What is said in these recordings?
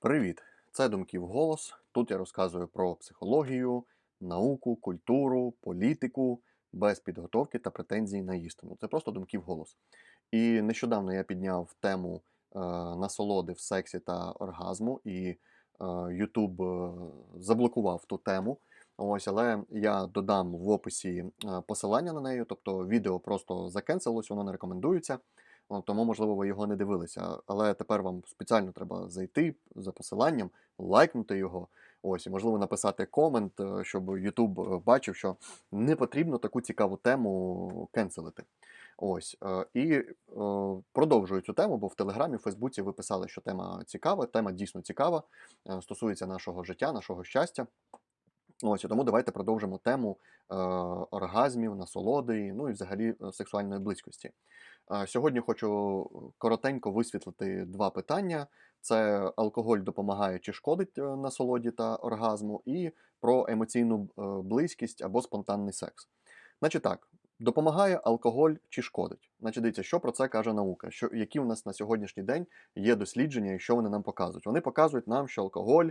Привіт! Це Думки в голос. Тут я розказую про психологію, науку, культуру, політику без підготовки та претензій на істину. Це просто думки в голос. І нещодавно я підняв тему е, насолоди в сексі та оргазму, і е, YouTube е, заблокував ту тему. Ось, але я додам в описі е, посилання на неї, тобто відео просто закенселилось, воно не рекомендується. О, Тому, можливо, ви його не дивилися. Але тепер вам спеціально треба зайти за посиланням, лайкнути його. Ось, і можливо, написати комент, е, щоб YouTube е, бачив, що не потрібно таку цікаву тему кенселити. Ось. е, І продовжую цю тему, бо в Телеграмі, в Фейсбуці ви писали, що тема цікава, тема дійсно цікава, стосується нашого життя, нашого щастя. Ось, і тому давайте продовжимо тему оргазмів, насолоди, ну і взагалі сексуальної близькості. Е, сьогодні хочу коротенько висвітлити два питання: це алкоголь допомагає чи шкодить е, насолоді та оргазму, і про емоційну е, близькість або спонтанний секс. Значить так, допомагає алкоголь чи шкодить? Значить, дивіться, що про це каже наука, що, які у нас на сьогоднішній день є дослідження і що вони нам показують. Вони показують нам, що алкоголь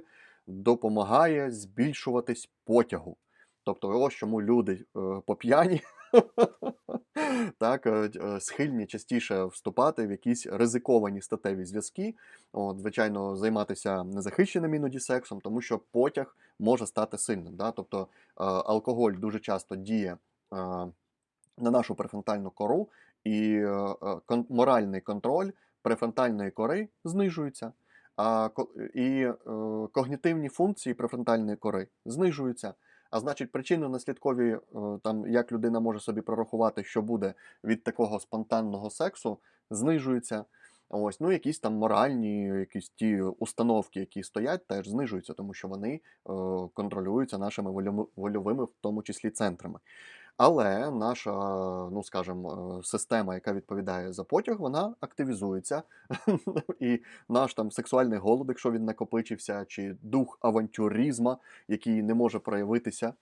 допомагає збільшуватись потягу. Тобто, ось чому люди е, по п'яні так, е, е, схильні частіше вступати в якісь ризиковані статеві зв'язки, от, звичайно, займатися незахищеним іноді сексом, тому що потяг може стати сильним. Да? Тобто е, алкоголь дуже часто діє на нашу префронтальну кору, і моральний контроль префронтальної кори знижується. А і когнітивні функції префронтальної кори знижуються. А значить, причинно-наслідкові, е, там, як людина може собі прорахувати, що буде від такого спонтанного сексу, знижуються. Ось, ну, якісь там моральні, якісь ті установки, які стоять, теж знижуються, тому що вони е, контролюються нашими вольовими, в тому числі центрами. Але наша, ну скажімо, е, система, яка відповідає за потяг, вона активізується. І наш там сексуальний голод, якщо він накопичився, чи дух авантюризма, який не може проявитися, е,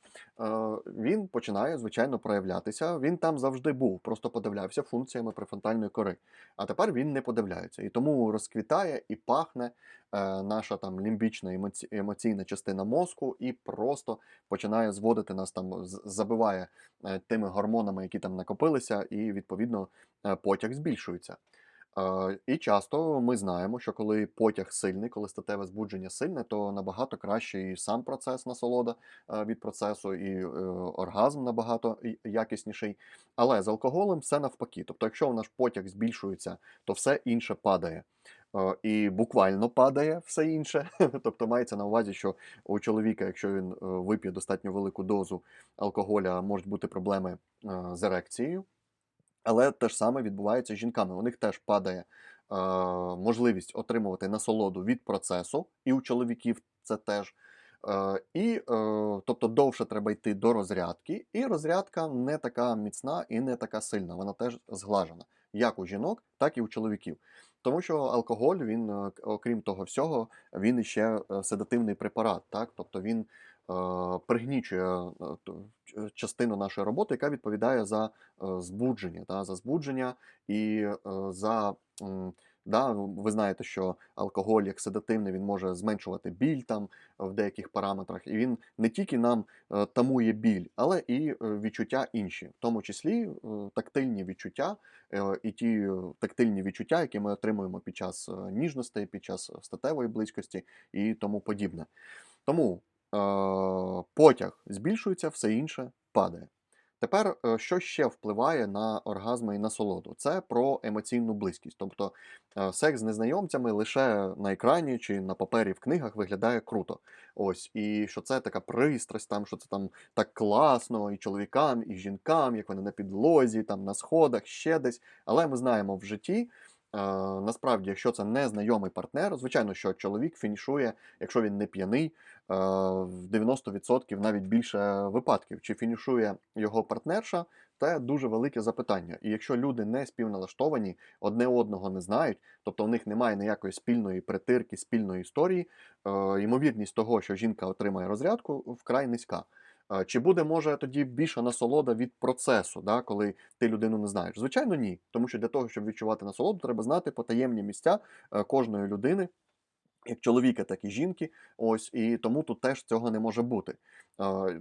він починає, звичайно, проявлятися. Він там завжди був, просто подивлявся функціями префронтальної кори. А тепер він не подивляється. І тому розквітає і пахне наша там лімбічна емоці- емоційна частина мозку, і просто починає зводити нас там, забиває е, тими гормонами, які там накопилися, і відповідно е, потяг збільшується. І часто ми знаємо, що коли потяг сильний, коли статеве збудження сильне, то набагато краще і сам процес насолода е, від процесу, і е, оргазм набагато якісніший. Але з алкоголем все навпаки. Тобто, якщо наш потяг збільшується, то все інше падає. Е, І буквально падає все інше. Тобто мається на увазі, що у чоловіка, якщо він вип'є достатньо велику дозу алкоголя, можуть бути проблеми з ерекцією. Але те ж саме відбувається з жінками. У них теж падає е, можливість отримувати насолоду від процесу, і у чоловіків це теж. Е, і, е, тобто, довше треба йти до розрядки, і розрядка не така міцна і не така сильна, вона теж зглажена, як у жінок, так і у чоловіків. Тому що алкоголь, він, е, окрім того всього, він іще е, седативний препарат, так? тобто він е, пригнічує е, частину нашої роботи, яка відповідає за е, збудження, да, за збудження і е, за. Да, ви знаєте, що алкоголь як седативний він може зменшувати біль там в деяких параметрах, і він не тільки нам е, тамує біль, але і е, відчуття інші, в тому числі е, тактильні відчуття, е, і ті е, тактильні відчуття, які ми отримуємо під час е, ніжності, під час статевої близькості і тому подібне. Тому е, потяг збільшується, все інше падає. Тепер, е, що ще впливає на оргазми і насолоду? Це про емоційну близькість. Тобто е, секс з незнайомцями лише на екрані чи на папері в книгах виглядає круто. Ось, і що це така пристрасть, там, що це там так класно і чоловікам, і жінкам, як вони на підлозі, там на сходах, ще десь. Але ми знаємо в житті. Е, Насправді, якщо це незнайомий партнер, звичайно, що чоловік фінішує, якщо він не п'яний, е, в 90% навіть більше випадків. Чи фінішує його партнерша, це дуже велике запитання. І якщо люди не співналаштовані, одне одного не знають, тобто в них немає ніякої спільної притирки, спільної історії, е, ймовірність того, що жінка отримає розрядку, вкрай низька. Чи буде може тоді більша насолода від процесу, да, коли ти людину не знаєш? Звичайно, ні. Тому що для того, щоб відчувати насолоду, треба знати потаємні місця е, кожної людини. Як чоловіка, так і жінки. Ось і тому тут теж цього не може бути.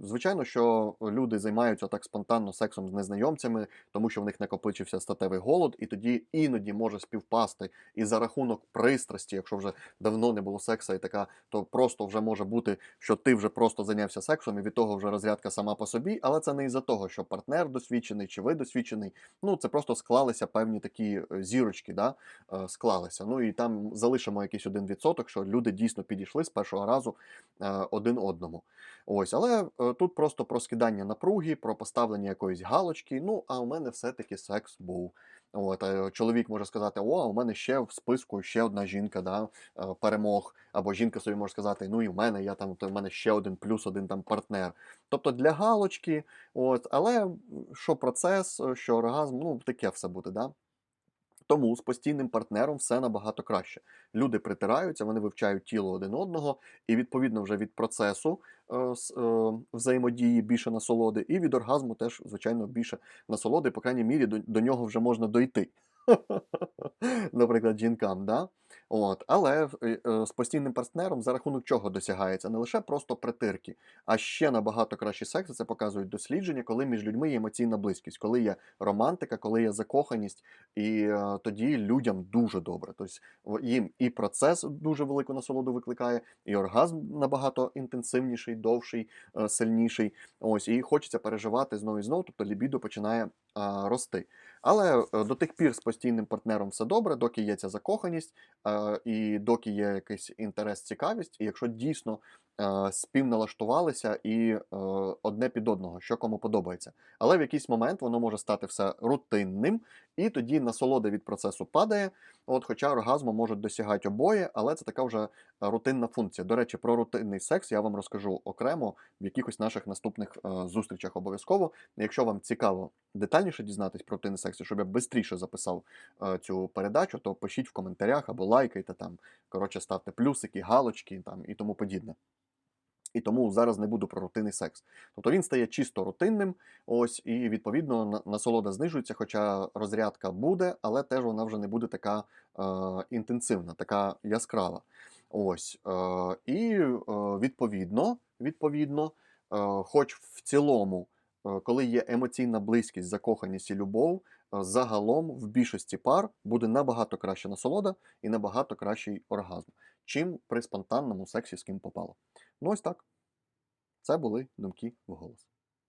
Звичайно, що люди займаються так спонтанно сексом з незнайомцями, тому що в них накопичився статевий голод, і тоді іноді може співпасти і за рахунок пристрасті, якщо вже давно не було сексу, і така, то просто вже може бути, що ти вже просто зайнявся сексом, і від того вже розрядка сама по собі, але це не із-за того, що партнер досвідчений чи ви досвідчений. Ну це просто склалися певні такі е, зірочки, да, е, склалися. Ну і там залишимо якийсь один відсоток, що люди дійсно підійшли з першого разу е, один одному. Ось, але е, тут просто про скидання напруги, про поставлення якоїсь галочки. Ну, а у мене все-таки секс був. От, е, чоловік може сказати: О, у мене ще в списку ще одна жінка, да, перемог. Або жінка собі може сказати, ну і в мене я там, то в мене ще один плюс один там партнер. Тобто для галочки, от, але що процес, що оргазм, ну таке все буде, да. Тому з постійним партнером все набагато краще. Люди притираються, вони вивчають тіло один одного, і відповідно вже від процесу е, е, взаємодії більше насолоди, і від оргазму теж, звичайно, більше насолоди, по крайній мірі, до, до нього вже можна дойти. Наприклад, жінкам, да? От. Але е, е, з постійним партнером за рахунок чого досягається? Не лише просто притирки, а ще набагато кращий секс. Це показують дослідження, коли між людьми є емоційна близькість, коли є романтика, коли є закоханість, і е, тоді людям дуже добре. Тобто їм і процес дуже велику насолоду викликає, і оргазм набагато інтенсивніший, довший, сильніший. Ось і хочеться переживати знову і знову, тобто лібідо починає рости. Але е, до тих пір з постійним партнером все добре, доки є ця закоханість, е, і доки є якийсь інтерес, цікавість, і якщо дійсно е, співналаштувалися і одне під одного, що кому подобається. Але в якийсь момент воно може стати все рутинним, і тоді насолода від процесу падає. От, хоча оргазму можуть досягати обоє, але це така вже рутинна функція. До речі, про рутинний секс я вам розкажу окремо в якихось наших наступних зустрічах обов'язково. Якщо вам цікаво детальніше дізнатись про секс, щоб я швидше записав е, цю передачу, то пишіть в коментарях або лайкайте там. Коротше, ставте плюсики, галочки там і тому подібне. І тому зараз не буду про рутинний секс. Тобто він стає чисто рутинним, ось, і відповідно насолода знижується, хоча розрядка буде, але теж вона вже не буде така е, інтенсивна, така яскрава. Ось. Е, і е, відповідно, відповідно, е, хоч в цілому, коли є емоційна близькість, закоханість і любов, е, загалом в більшості пар буде набагато краща насолода і набагато кращий оргазм, чим при спонтанному сексі з ким попало. Ну ось так. Це були думки в голос.